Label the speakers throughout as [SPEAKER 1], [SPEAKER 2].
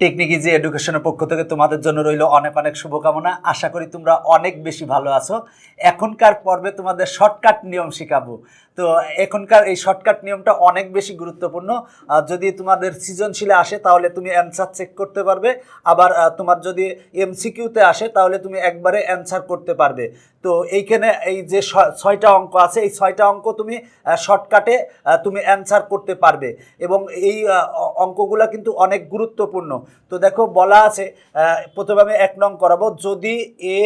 [SPEAKER 1] Technique easy এডুকেশনের পক্ষ থেকে তোমাদের জন্য রইল অনেক অনেক শুভকামনা। আশা করি তোমরা অনেক বেশি ভালো আছো। এখনকার পর্বে তোমাদের শর্টকাট নিয়ম শেখাবো। তো এখনকার এই শর্টকাট নিয়মটা অনেক বেশি গুরুত্বপূর্ণ। যদি তোমাদের সৃজনশীলে আসে, তাহলে তুমি অ্যান্সার চেক করতে পারবে। আবার তোমার যদি এমসিকিউতে আসে, তাহলে তুমি একবারে অ্যান্সার করতে পারবে। তো এইখানে এই যে ছয়টা অঙ্ক আছে, এই ছয়টা অঙ্ক তুমি শর্টকাটে তুমি অ্যান্সার করতে পারবে। এবং এই অঙ্কগুলো কিন্তু অনেক গুরুত্বপূর্ণ। তো দেখো বলা আছে প্রথমে আমি এক নং করাবো। যদি A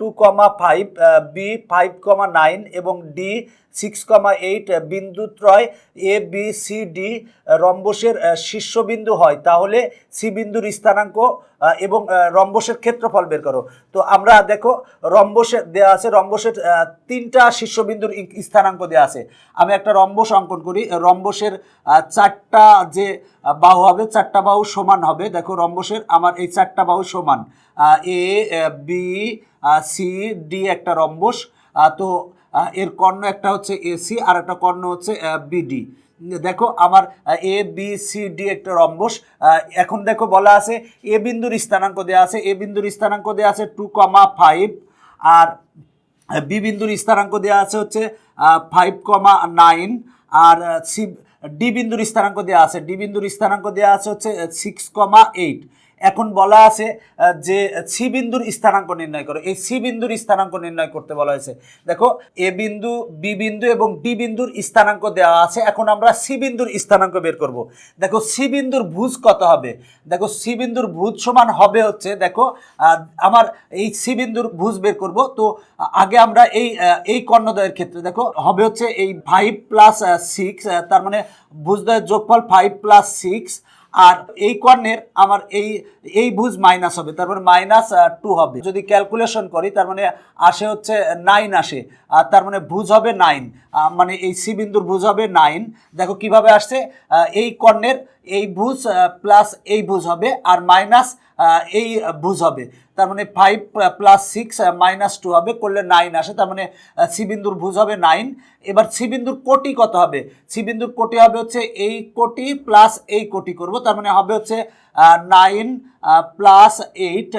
[SPEAKER 1] two comma five B five comma nine এবং ডি সিক্স কমা এইট বিন্দুত্রয় এ বি সি ডি রম্বসের শীর্ষবিন্দু হয়, তাহলে সি বিন্দুর স্থানাঙ্ক এবং রম্বসের ক্ষেত্রফল বের করো। তো আমরা দেখো রম্বসের দেওয়া আছে, রম্বসের তিনটা শীর্ষবিন্দুর স্থানাঙ্ক দেওয়া আছে। আমি একটা রম্বস অঙ্কন করি। রম্বসের চারটা যে বাহু হবে, চারটা বাহু সমান হবে। দেখো, রম্বসের আমার এই চারটা বাহু সমান। এ বি সি, ডি একটা রম্বস। তো এর কর্ণ একটা হচ্ছে এসি আর একটা কর্ণ হচ্ছে বিডি দেখো, আমার এ, বি, সি, ডি একটা রম্বস। এখন দেখো বলা আছে, এ বিন্দুর স্থানাঙ্ক দেওয়া আছে, এ বিন্দুর স্থানাঙ্ক দেওয়া আছে টু কমা ফাইভ, আর বি বিন্দুর স্থানাঙ্ক দেওয়া আছে হচ্ছে ফাইভ কমা নাইন, আর সি, ডি বিন্দুর স্থানাঙ্ক দেওয়া আছে, ডি বিন্দুর স্থানাঙ্ক দেওয়া আছে হচ্ছে সিক্স কমা এইট। এখন বলা আছে যে সি বিন্দুর স্থানাঙ্ক নির্ণয় করো। এই সি বিন্দুর স্থানাঙ্ক নির্ণয় করতে বলা হয়েছে। দেখো, এ বিন্দু, বি বিন্দু এবং ডি বিন্দুর স্থানাঙ্ক দেওয়া আছে। এখন আমরা সি বিন্দুর স্থানাঙ্ক বের করব। দেখো, সি বিন্দুর ভুজ কত হবে? দেখো, সি বিন্দুর ভুজ সমান হবে হচ্ছে, দেখো আমার এই সি বিন্দুর ভুজ বের করব। তো, আগে আমরা এই এই কর্ণদয়ের ক্ষেত্রে, দেখো, হবে হচ্ছে এই ফাইভ প্লাস সিক্স তার মানে ভুজদয়ের যোগফল ফাইভ প্লাস সিক্স আর এই কর্ণের আমার এই এই ভুজ মাইনাস হবে, তার মানে মাইনাস টু হবে। যদি ক্যালকুলেশন করি, তার মানে আসে হচ্ছে নাইন আসে, আর তার মানে ভুজ হবে নাইন মানে এই সি বিন্দুর ভুজ হবে নাইন। দেখো কীভাবে আসছে? এই কর্ণের এই ভুজ প্লাস এই ভুজ হবে আর মাইনাস এই ভুজ হবে। তার মানে five plus six minus two হবে, করলে নাইন আসে। তার মানে সি বিন্দুর ভুজ হবে নাইন এবার সি বিন্দুর কোটি কত হবে? সি বিন্দুর কোটি হবে হচ্ছে এই কোটি প্লাস এই কোটি করব। তার মানে হবে হচ্ছে নাইন প্লাস এইট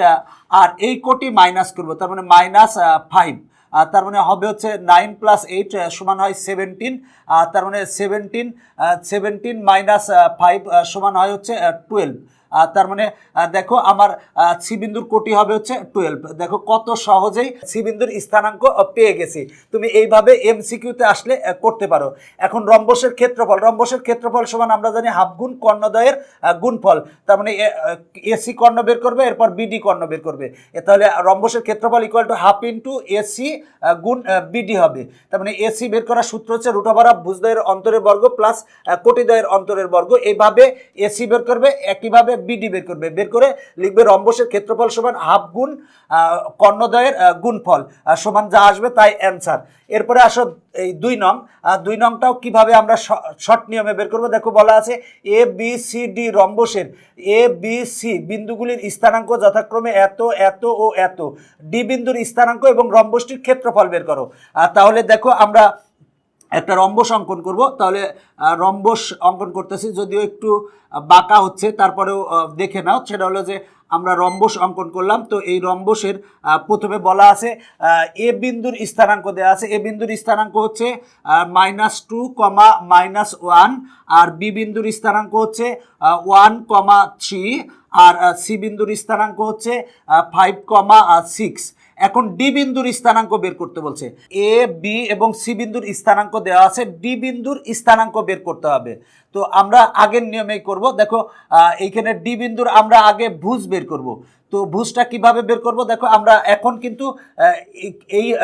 [SPEAKER 1] আর এই কোটি মাইনাস করব। তার মানে মাইনাস ফাইভ তার মানে হবে হচ্ছে নাইন প্লাস এইট সমান হয় সেভেন্টিন। তার মানে সেভেন্টিন সেভেন্টিন মাইনাস ফাইভ সমান হয় হচ্ছে টুয়েলভ। তার মানে দেখো আমার সি বিন্দুর কোটি হবে হচ্ছে টুয়েলভ দেখো কত সহজেই সি বিন্দুর স্থানাঙ্ক পেয়ে গেছি। তুমি এইভাবে এমসিকিউতে আসলে করতে পারো। এখন রম্বসের ক্ষেত্রফল রম্বসের ক্ষেত্রফল সমান আমরা জানি হাফ গুণ কর্ণদয়ের গুণফল। তার মানে এসি কর্ণ বের করবে, এরপর বিডি কর্ণ বের করবে। তাহলে রম্বসের ক্ষেত্রফল equal to half into AC গুণ বিডি হবে। তার মানে এসি বের করার সূত্র হচ্ছে রুট ওভার ভুজদয়ের অন্তরের বর্গ প্লাস কোটিদয়ের অন্তরের বর্গ। এইভাবে এসি বের করবে, একইভাবে বিডি বের করবে। বের করে লিখবে রম্বসের ক্ষেত্রফল সমান হাফ গুণ কর্ণদয়ের গুণফল। সমান যা আসবে তাই অ্যান্সার। এরপরে আসো এই দুই নং। দুই নংটাও কীভাবে আমরা শর্ট নিয়মে বের করব? দেখো বলা আছে এ বি সি ডি রম্বসের। এ বি সি বিন্দুগুলির স্থানাঙ্ক যথাক্রমে এত এত ও এত। ডি বিন্দুর স্থানাঙ্ক এবং রম্বসটির ক্ষেত্রফল বের করো। তাহলে দেখো আমরা একটা রম্বস অঙ্কন করব। তাহলে রম্বস অঙ্কন করতেছি, যদিও একটু বাঁকা হচ্ছে, তারপরেও দেখে নাও। সেটা হলো যে, আমরা রম্বস অঙ্কন করলাম, তো এই রম্বসের প্রথমে বলা আছে এ বিন্দুর স্থানাঙ্ক দেওয়া আছে। এ বিন্দুর স্থানাঙ্ক হচ্ছে minus two comma minus one আর বি বিন্দুর স্থানাঙ্ক হচ্ছে ওয়ান কমা থ্রি আর সি বিন্দুর স্থানাঙ্ক হচ্ছে ফাইভ কমা সিক্স এখন ডি বিন্দুর স্থানাঙ্ক বের করতে বলছে। এ বি এবং সি বিন্দুর স্থানাঙ্ক দেওয়া আছে, ডি বিন্দুর স্থানাঙ্ক বের করতে হবে। তো আমরা আগের নিয়মেই করব। দেখো এইখানে ডি বিন্দুর আমরা আগে ভুজ বের করব। তো ভুজটা কীভাবে বের করব? দেখো, আমরা এখন কিন্তু এই-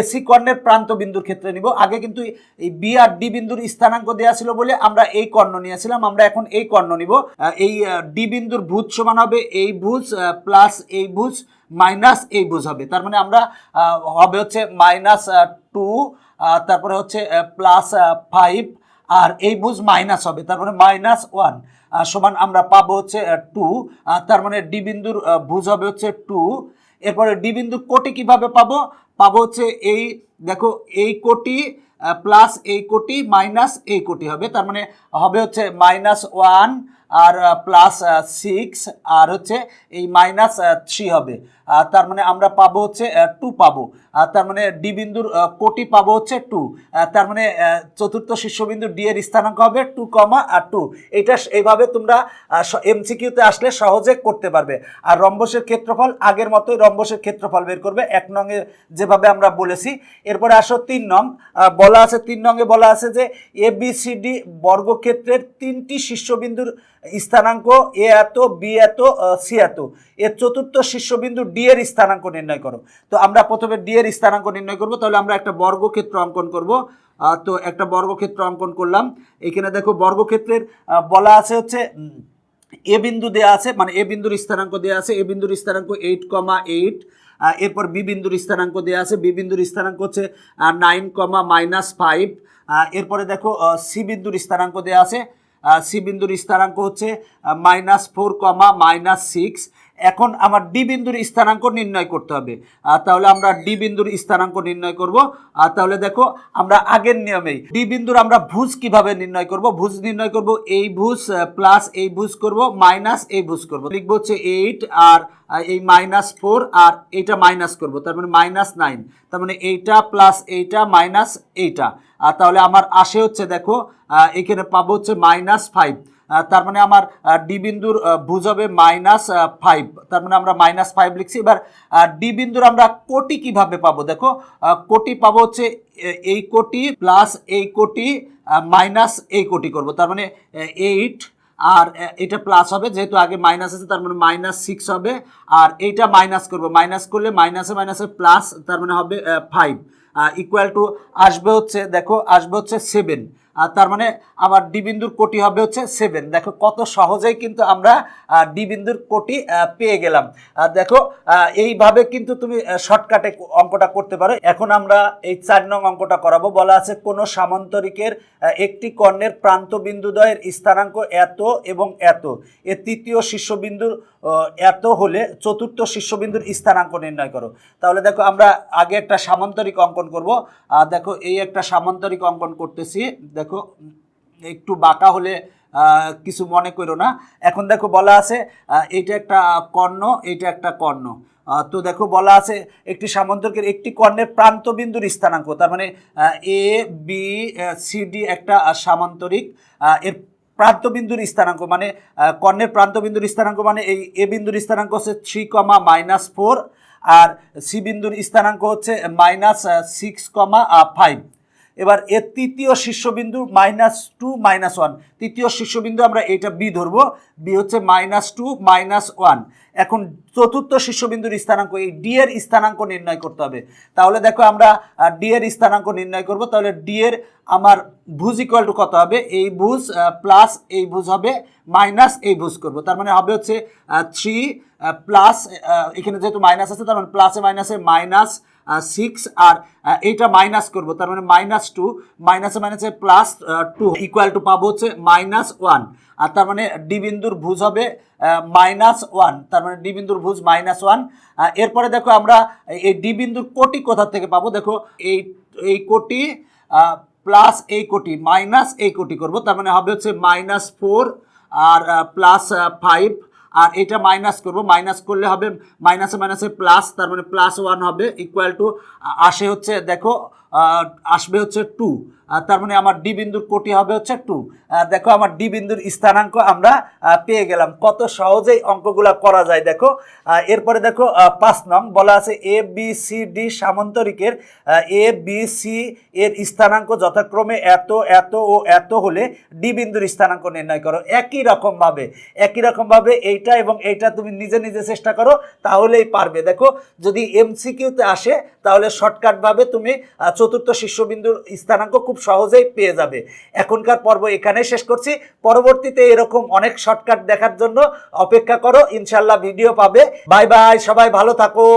[SPEAKER 1] এসি কর্ণের প্রান্ত বিন্দুর ক্ষেত্রে নিব। আগে কিন্তু এই বি আর ডি বিন্দুর স্থানাঙ্ক দেওয়া ছিল বলে আমরা এই কর্ণ নিয়েছিলাম। আমরা এখন এই কর্ণ নিব। এই ডি বিন্দুর ভুজ সমান হবে এই ভুজ প্লাস এই ভুজ মাইনাস এই ভুজ হবে। তার মানে আমরা হবে হচ্ছে মাইনাস টু তারপরে হচ্ছে প্লাস ফাইভ আর এই ভুজ মাইনাস হবে, তার মানে মাইনাস ওয়ান। সমান আমরা পাবো হচ্ছে টু তার মানে ডি বিন্দুর ভুজ হবে হচ্ছে টু এরপরে ডি বিন্দুর কোটি কীভাবে পাবো? পাবো হচ্ছে এই, দেখো, এই কোটি প্লাস এই কোটি মাইনাস এই কোটি হবে। তার মানে হবে হচ্ছে মাইনাস ওয়ান আর প্লাস সিক্স আর হচ্ছে এই মাইনাস থ্রি হবে। তার মানে আমরা পাবো হচ্ছে টু পাবো। তার মানে ডি বিন্দুর কোটি পাবো হচ্ছে টু তার মানে চতুর্থ শীর্ষবিন্দু ডি এর স্থানাঙ্ক হবে টু কমা আর টু এটা এইভাবে তোমরা এমসিকিউতে আসলে সহজে করতে পারবে। আর রম্বসের ক্ষেত্রফল, আগের মতোই রম্বসের ক্ষেত্রফল বের করবে। এক নঙে যেভাবে আমরা বলেছি। এরপরে আসো তিন নং। বলা আছে, তিন নঙে বলা আছে যে এ বি সি ডি বর্গক্ষেত্রের তিনটি শীর্ষবিন্দুর স্থানাঙ্ক এ এত বি এত সি এত। এর চতুর্থ শীর্ষবিন্দু ডি এর স্থানাঙ্ক নির্ণয় করো। তো আমরা প্রথমে ডি এর স্থানাঙ্ক নির্ণয় করব, তাহলে আমরা একটা বর্গক্ষেত্র অঙ্কন করব। তো একটা বর্গক্ষেত্র অঙ্কন করলাম। এখানে দেখো বর্গক্ষেত্রের বলা আছে হচ্ছে এ বিন্দু দেয়া আছে মানে এ বিন্দুর স্থানাঙ্ক দেয়া আছে, এ বিন্দুর স্থানাঙ্ক এইট কমা এইট এরপর বি বিন্দুর স্থানাঙ্ক দেয়া আছে, বি বিন্দুর স্থানাঙ্ক হচ্ছে নাইন কমা মাইনাস ফাইভ এরপরে দেখো সি বিন্দুর স্থানাঙ্ক দেয়া আছে সি বিন্দুর স্থানাঙ্ক হচ্ছে minus four comma minus six এখন আমার ডি বিন্দুর স্থানাঙ্ক নির্ণয় করতে হবে। আহ, তাহলে আমরা ডি বিন্দুর স্থানাঙ্ক নির্ণয় করব। আর তাহলে দেখো আমরা আগের নিয়মেই ডি বিন্দুর আমরা ভুজ কীভাবে নির্ণয় করব? ভুজ নির্ণয় করব এই ভুজ প্লাস এই ভুজ করব মাইনাস এই ভুজ করব। লিখব হচ্ছে এইট আর এই মাইনাস ফোর আর এইটা মাইনাস করব। তার মানে মাইনাস নাইন তার মানে এইটা প্লাস এইটা মাইনাস এইটা। আর তাহলে আমার আসে হচ্ছে দেখো এখানে পাবো হচ্ছে মাইনাস ফাইভ তার মানে আমার ডি বিন্দুর হবে মাইনাস ফাইভ তার মানে আমরা মাইনাস ফাইভ লিখছি। এবার ডি বিন্দুর আমরা কোটি কীভাবে পাবো? দেখো কোটি পাবো হচ্ছে এই কোটি প্লাস এই কোটি মাইনাস এই কোটি করব। তার মানে এইট আর এটা প্লাস হবে, যেহেতু আগে মাইনাস আছে, তার মানে মাইনাস সিক্স হবে। আর এইটা মাইনাস করব। মাইনাস করলে মাইনাসে মাইনাসে প্লাস তার মানে হবে ফাইভ ইকুয়াল টু আসবে হচ্ছে, দেখো, আসবে হচ্ছে সেভেন তার মানে আমার ডি বিন্দুর কোটি হবে হচ্ছে সেভেন দেখো কত সহজেই কিন্তু আমরা ডি বিন্দুর কোটি পেয়ে গেলাম। আর দেখো এইভাবে কিন্তু তুমি শর্টকাটে অঙ্কটা করতে পারো। এখন আমরা এই চার নং অঙ্কটা করাবো। বলা আছে কোনো সামান্তরিকের একটি কর্ণের প্রান্ত বিন্দুদ্বয়ের স্থানাঙ্ক এত এবং এত। এর তৃতীয় শীর্ষবিন্দুর এত হলে চতুর্থ শীর্ষবিন্দুর স্থানাঙ্ক নির্ণয় করো। তাহলে দেখো আমরা আগে একটা সামান্তরিক অঙ্কন করব। দেখো, এই একটা সামান্তরিক অঙ্কন করতেছি। দেখো, একটু বাঁকা হলে কিছু মনে করো না। এখন দেখো বলা আছে এইটা একটা কর্ণ, এইটা একটা কর্ণ। তো দেখো বলা আছে, একটি সামান্তরিকের একটি কর্ণের প্রান্তবিন্দুর স্থানাঙ্ক, তার মানে এ, বি সি, ডি একটা সামান্তরিক এর প্রান্তবিন্দুর স্থানাঙ্ক মানে কর্ণের প্রান্তবিন্দুর স্থানাঙ্ক মানে এই এ বিন্দুর স্থানাঙ্ক হচ্ছে থ্রি কমা মাইনাস ফোর, আর সি বিন্দুর স্থানাঙ্ক হচ্ছে মাইনাস সিক্স কমা ফাইভ। এবার এর তৃতীয় শীর্ষবিন্দু মাইনাস টু মাইনাস ওয়ান। তৃতীয় শীর্ষবিন্দু আমরা এটা বি ধরবো। বি হচ্ছে মাইনাস টু মাইনাস ওয়ান। এখন চতুর্থ শীর্ষবিন্দুর স্থানাঙ্ক, এই ডি এর স্থানাঙ্ক নির্ণয় করতে হবে। তাহলে দেখো আমরা ডি এর স্থানাঙ্ক নির্ণয় করব। তাহলে ডি এর আমার ভুজ ইকুয়াল টু কত হবে? এই ভুজ প্লাস এই ভুজ হবে মাইনাস এই ভুজ করব। তার মানে হবে হচ্ছে থ্রি প্লাস এখানে যেহেতু মাইনাস আছে, তার মানে প্লাসে মাইনাসে মাইনাস সিক্স আর এইটা মাইনাস করব। তার মানে মাইনাস টু মাইনাসে মাইনাসে প্লাস টু ইকুয়াল টু পাবো হচ্ছে মাইনাস ওয়ান আর তার মানে ডি বিন্দুর ভুজ হবে মাইনাস ওয়ান তার মানে ডি বিন্দুর ভুজ মাইনাস ওয়ান এরপরে দেখো আমরা এই ডি বিন্দুর কোটি কোথা থেকে পাবো? দেখো এই এই কোটি প্লাস এই কোটি মাইনাস এই কোটি করব। তার মানে হবে হচ্ছে মাইনাস ফোর আর প্লাস ফাইভ আর এটা মাইনাস করব। মাইনাস করলে হবে মাইনাসে মাইনাসে প্লাস তার মানে প্লাস ওয়ান হবে ইকুয়াল টু আসে হচ্ছে, দেখো আসবে হচ্ছে টু তার মানে আমার ডি বিন্দুর কোটি হবে হচ্ছে টু দেখো আমার ডি বিন্দুর স্থানাঙ্ক আমরা পেয়ে গেলাম। কত সহজেই অঙ্কগুলা করা যায় দেখো। এরপরে দেখো পাঁচ নং বলা আছে এ বি সি ডি সামান্তরিকের এ বি সি এর স্থানাঙ্ক যথাক্রমে এত এত ও এত হলে ডি বিন্দুর স্থানাঙ্ক নির্ণয় করো। একই রকমভাবে একই রকমভাবে এইটা এবং এইটা তুমি নিজে নিজে চেষ্টা করো, তাহলেই পারবে। দেখো, যদি এমসিকিউতে আসে, তাহলে শর্টকাটভাবে তুমি চতুর্থ শীর্ষবিন্দুর স্থানাঙ্ক খুব সহজেই পেয়ে যাবে। এখনকার পর্ব এখানে শেষ করছি। পরবর্তীতে এরকম অনেক শর্টকাট দেখার জন্য অপেক্ষা করো। ইনশাল্লাহ ভিডিও পাবে। বাই বাই, সবাই ভালো থাকো।